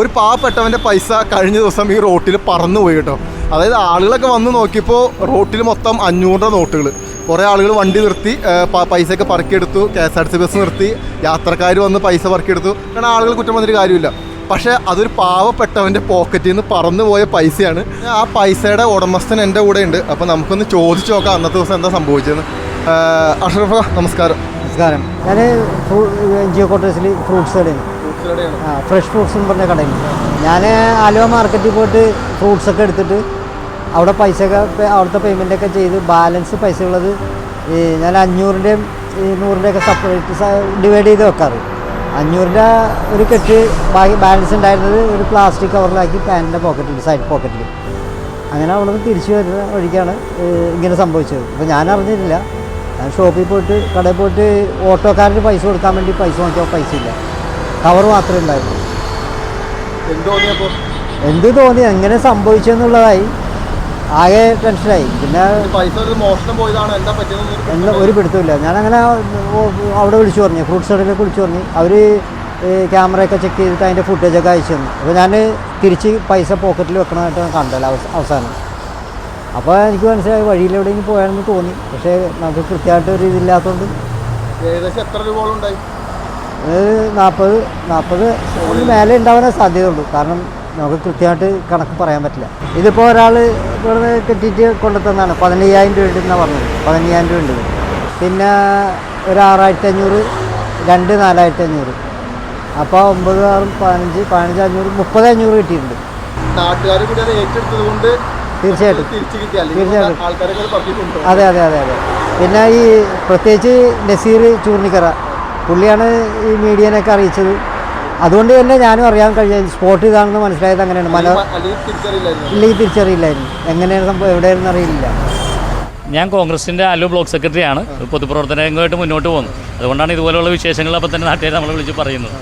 ഒരു പാവപ്പെട്ടവന്റെ പൈസ കഴിഞ്ഞ ദിവസം ഈ റോട്ടിൽ പറന്നു പോയി കേട്ടോ. അതായത് ആളുകളൊക്കെ വന്ന് നോക്കിയപ്പോൾ റോട്ടിൽ മൊത്തം അഞ്ഞൂറിന്റെ നോട്ടുകൾ. കുറേ ആളുകൾ വണ്ടി നിർത്തി പൈസയൊക്കെ പറക്കിയെടുത്തു K S R T C bus നിർത്തി യാത്രക്കാർ വന്ന് പൈസ പറക്കിയെടുത്തു. കാരണം ആളുകൾ കുറ്റം വന്നിട്ട് കാര്യമില്ല. പക്ഷേ അതൊരു പാവപ്പെട്ടവന്റെ പോക്കറ്റിൽ നിന്ന് പറന്നു പോയ പൈസയാണ്. ആ പൈസയുടെ ഉടമസ്ഥൻ എന്റെ കൂടെ ഉണ്ട്. അപ്പോൾ നമുക്കൊന്ന് ചോദിച്ചു നോക്കാം അന്നത്തെ ദിവസം എന്താ സംഭവിച്ചതെന്ന്. അഷ്റഫ നമസ്കാരം. നമസ്കാരം. ഞാൻ ജിയോ കോട്ടേഴ്സിൽ ഫ്രൂട്ട്സ് കടയാണ് ആ ഫ്രഷ് ഫ്രൂട്ട്സ് എന്ന് പറഞ്ഞ കടയിൽ ഞാൻ ആലുവ മാർക്കറ്റിൽ പോയിട്ട് ഫ്രൂട്ട്സ് ഒക്കെ എടുത്തിട്ട് അവിടെ പൈസ ഒക്കെ അവിടുത്തെ പേയ്മെന്റ് ഒക്കെ ചെയ്ത് ബാലൻസ് പൈസ ഉള്ളത് ഞാൻ അഞ്ഞൂറിന്റെയും നൂറിന്റെയൊക്കെ സെപ്പറേറ്റ് ഡിവൈഡ് ചെയ്ത് വെക്കാറ്. അഞ്ഞൂറിന്റെ ഒരു കെട്ട് ബാക്കി ബാലൻസ് ഉണ്ടായിരുന്നത് ഒരു പ്ലാസ്റ്റിക് കവറിലാക്കി പാന്റിന്റെ പോക്കറ്റിൽ സൈഡ് പോക്കറ്റിൽ അങ്ങനെ അവിടെ നിന്ന് തിരിച്ചു വരുന്ന വഴിക്കാണ് ഇങ്ങനെ സംഭവിച്ചത്. അപ്പോൾ ഞാൻ അറിഞ്ഞിട്ടില്ല. ഞാൻ ഷോപ്പിൽ പോയിട്ട് കടയിൽ പോയിട്ട് ഓട്ടോക്കാരന് പൈസ കൊടുക്കാൻ വേണ്ടി പൈസ നോക്കിയാൽ പൈസ ഇല്ല. കവർ മാത്രമേ ഉണ്ടായിരുന്നു എന്ത് തോന്നി? എങ്ങനെ സംഭവിച്ചെന്നുള്ളതായി ആകെ ടെൻഷനായി. പിന്നെ എന്താ ഒരു പിടുത്തമില്ല ഞാനങ്ങനെ അങ്ങനെ അവിടെ വിളിച്ചു പറഞ്ഞു. ഫ്രൂട്ട് കടയിലേക്ക് വിളിച്ചു പറഞ്ഞു. അവർ ക്യാമറയൊക്കെ ചെക്ക് ചെയ്തിട്ട് അതിന്റെ ഫുട്ടേജൊക്കെ അയച്ചു തന്നു. അപ്പോൾ ഞാൻ തിരിച്ച് പൈസ പോക്കറ്റിൽ വെക്കണമായിട്ട് കണ്ടല്ലോ അവസ- അവസാനം. അപ്പോൾ എനിക്ക് മനസ്സിലായി വഴിയിലെവിടെയെങ്കിലും പോയാണെന്ന് തോന്നി. പക്ഷേ നമുക്ക് കൃത്യമായിട്ട് ഒരു ഇതില്ലാത്തതുകൊണ്ട് ഏകദേശം എത്ര രൂപ ഉണ്ടായി? നാൽപ്പത് നാൽപ്പത് മേലെ ഉണ്ടാവാനേ സാധ്യതയുള്ളൂ. കാരണം നമുക്ക് കൃത്യമായിട്ട് കണക്ക് പറയാൻ പറ്റില്ല. ഇതിപ്പോൾ ഒരാൾ ഇവിടെ കെട്ടിയിട്ട് കൊണ്ടുത്തന്നാണ് പതിനയ്യായിരം രൂപ ഉണ്ടെന്നാണ് പറഞ്ഞത്. പതിനയ്യായിരം രൂപ ഉണ്ട്. പിന്നെ ഒരു ആറായിരത്തി അഞ്ഞൂറ് രണ്ട് നാലായിരത്തി അഞ്ഞൂറ് അപ്പോൾ ഒമ്പത് ആറും പതിനഞ്ച് പതിനഞ്ച് അഞ്ഞൂറ് മുപ്പത് അഞ്ഞൂറ് കിട്ടിയിട്ടുണ്ട്. നാട്ടുകാർ കൂടി അത് ഏറ്റെടുത്തത് തീർച്ചയായിട്ടും. തീർച്ചയായിട്ടും. അതെ അതെ അതെ അതെ പിന്നെ ഈ പ്രത്യേകിച്ച് നസീർ ചൂർണിക്കറ പുള്ളിയാണ് ഈ മീഡിയനൊക്കെ അറിയിച്ചത്. അതുകൊണ്ട് തന്നെ ഞാനും അറിയാൻ കഴിഞ്ഞ സ്പോട്ട് ഇതാണെന്ന് മനസ്സിലായത് അങ്ങനെയാണ്. മല അല്ലെങ്കിൽ തിരിച്ചറിയില്ലായിരുന്നു. ഇല്ലെങ്കിൽ തിരിച്ചറിയില്ലായിരുന്നു. എങ്ങനെയാണ് സംഭവം എവിടെയാണെന്ന് അറിയില്ല. ഞാൻ കോൺഗ്രസിന്റെ ആലു ബ്ലോക്ക് സെക്രട്ടറിയാണ്. പൊതുപ്രവർത്തന രംഗമായിട്ട് മുന്നോട്ട് പോകുന്നത് അതുകൊണ്ടാണ് ഇതുപോലെയുള്ള വിശേഷങ്ങൾ അപ്പോൾ തന്നെ നാട്ടുകാർ നമ്മൾ വിളിച്ച് പറയുന്നത്.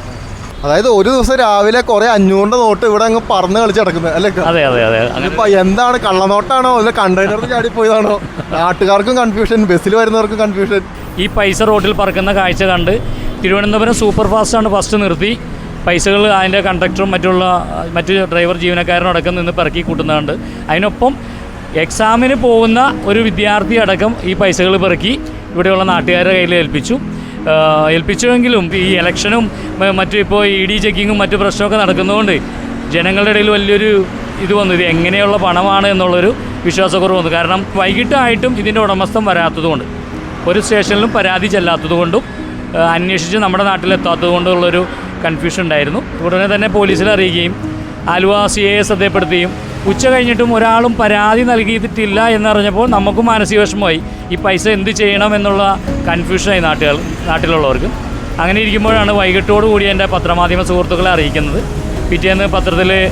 അതായത് ഒരു ദിവസം രാവിലെ കുറെ അഞ്ഞൂറിന്റെ നോട്ട് ഇവിടെ അങ്ങ് പറന്ന് കളിച്ച് കിടക്കുന്നത് അല്ലേ അതെ അതെ അതെ. ഇപ്പൊ എന്താണ് കള്ളനോട്ടാണോ? അല്ലെങ്കിൽ കണ്ടെയ്നറിൽ ചാടിപ്പോയതാണോ? നാട്ടുകാർക്കും കൺഫ്യൂഷൻ ബസ്സിൽ വരുന്നവർക്കും കൺഫ്യൂഷൻ ഈ പൈസ റോഡിൽ പറക്കുന്ന കാഴ്ച കണ്ട് തിരുവനന്തപുരം സൂപ്പർ ഫാസ്റ്റാണ് ഫസ്റ്റ് നിർത്തി. പൈസകൾ അതിന്റെ കണ്ടക്ടറും മറ്റുള്ള മറ്റ് ഡ്രൈവർ ജീവനക്കാരനും അടക്കം നിന്ന് പിറക്കി കൂട്ടുന്നുണ്ട് അതിനൊപ്പം എക്സാമിന് പോകുന്ന ഒരു വിദ്യാർത്ഥി അടക്കം ഈ പൈസകൾ പിറക്കി ഇവിടെയുള്ള നാട്ടുകാരുടെ കയ്യിൽ ഏൽപ്പിച്ചു. ഏൽപ്പിച്ചുവെങ്കിലും ഈ ഇലക്ഷനും മറ്റു ഇപ്പോൾ ഇ ഡി ചെക്കിങ്ങും മറ്റു പ്രശ്നമൊക്കെ നടക്കുന്നതുകൊണ്ട് ജനങ്ങളുടെ ഇടയിൽ വലിയൊരു ഇത് വന്നു. ഇത് എങ്ങനെയുള്ള പണമാണ് എന്നുള്ളൊരു വിശ്വാസക്കുറവ് വന്നു. കാരണം വൈകിട്ടായിട്ടും ഇതിന്റെ ഉടമസ്ഥം വരാത്തതുകൊണ്ട്. ഒരു സ്റ്റേഷനിലും പരാതി ചെല്ലാത്തതുകൊണ്ടും അന്വേഷിച്ച് നമ്മുടെ നാട്ടിലെത്താത്തത് കൊണ്ടുള്ളൊരു കൺഫ്യൂഷൻ ഉണ്ടായിരുന്നു. ഉടനെ തന്നെ പോലീസിൽ അറിയിക്കുകയും ആലുവ സി എ ശ്രദ്ധപ്പെടുത്തുകയും ഉച്ച കഴിഞ്ഞിട്ടും ഒരാളും പരാതി നൽകിയിട്ടില്ല എന്നറിഞ്ഞപ്പോൾ നമുക്കും മാനസിക വിഷമമായി ഈ പൈസ എന്ത് ചെയ്യണം എന്നുള്ള കൺഫ്യൂഷനായി നാട്ടുകൾ നാട്ടിലുള്ളവർക്ക്. അങ്ങനെ ഇരിക്കുമ്പോഴാണ് വൈകിട്ടോടു കൂടി എന്റെ പത്രമാധ്യമ സുഹൃത്തുക്കളെ അറിയിക്കുന്നത്. പിറ്റേന്ന് പത്രത്തിൽ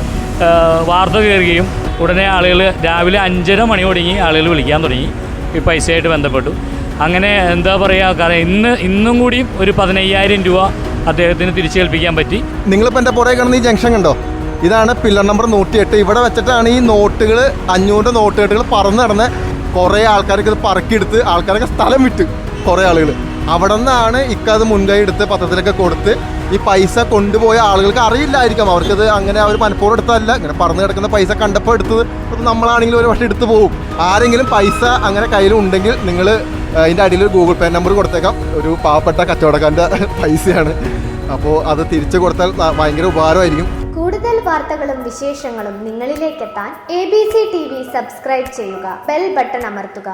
വാർത്ത കയറുകയും ഉടനെ ആളുകൾ രാവിലെ അഞ്ചര മണി തുടങ്ങി ആളുകൾ വിളിക്കാൻ തുടങ്ങി. ഈ പൈസയായിട്ട് ബന്ധപ്പെട്ടു. അങ്ങനെ എന്താ പറയുക കാരണം ഇന്ന് ഇന്നും കൂടിയും ഒരു പതിനയ്യായിരം രൂപ അദ്ദേഹത്തിന് തിരിച്ചേൽപ്പിക്കാൻ പറ്റി. നിങ്ങളിപ്പോൾ എന്റെ പുറകെ കാണുന്ന ഈ ജംഗ്ഷൻ കണ്ടോ? ഇതാണ് പില്ലർ നമ്പർ നൂറ്റിയെട്ട്. ഇവിടെ വെച്ചിട്ടാണ് ഈ നോട്ടുകൾ അഞ്ഞൂറിന്റെ നോട്ടുകെട്ടുകൾ പറന്ന് നടന്ന് കുറേ ആൾക്കാർക്ക് ഇത് പറക്കിയെടുത്ത് ആൾക്കാരൊക്കെ സ്ഥലം വിട്ട് കുറേ ആളുകൾ. അവിടെ നിന്നാണ് ഇക്കത് മുൻകൈ എടുത്ത് പത്രത്തിലൊക്കെ കൊടുത്ത് ഈ പൈസ കൊണ്ടുപോയ ആളുകൾക്ക് അറിയില്ലായിരിക്കാം. അവർക്കത് അങ്ങനെ അവർ മനഃപൂർവം എടുത്തതല്ല. ഇങ്ങനെ പറന്ന് കിടക്കുന്ന പൈസ കണ്ടപ്പോൾ എടുത്തത്. നമ്മളാണെങ്കിലും ഒരു പക്ഷേ എടുത്തു പോകും. ആരെങ്കിലും പൈസ അങ്ങനെ കയ്യിലുണ്ടെങ്കിൽ നിങ്ങൾ അതിന്റെ അടിയിൽ ഒരു ഗൂഗിൾ പേ നമ്പർ കൊടുത്തേക്കാം. ഒരു പാവപ്പെട്ട കച്ചവടക്കാരന്റെ പൈസയാണ്. അപ്പോൾ അത് തിരിച്ചു കൊടുത്താൽ ഭയങ്കര ഉപകാരമായിരിക്കും. കൂടുതൽ വാർത്തകളും വിശേഷങ്ങളും നിങ്ങളിലേക്കെത്താൻ A B C T V subscribe ചെയ്യുക. ബെൽ ബട്ടൺ അമർത്തുക.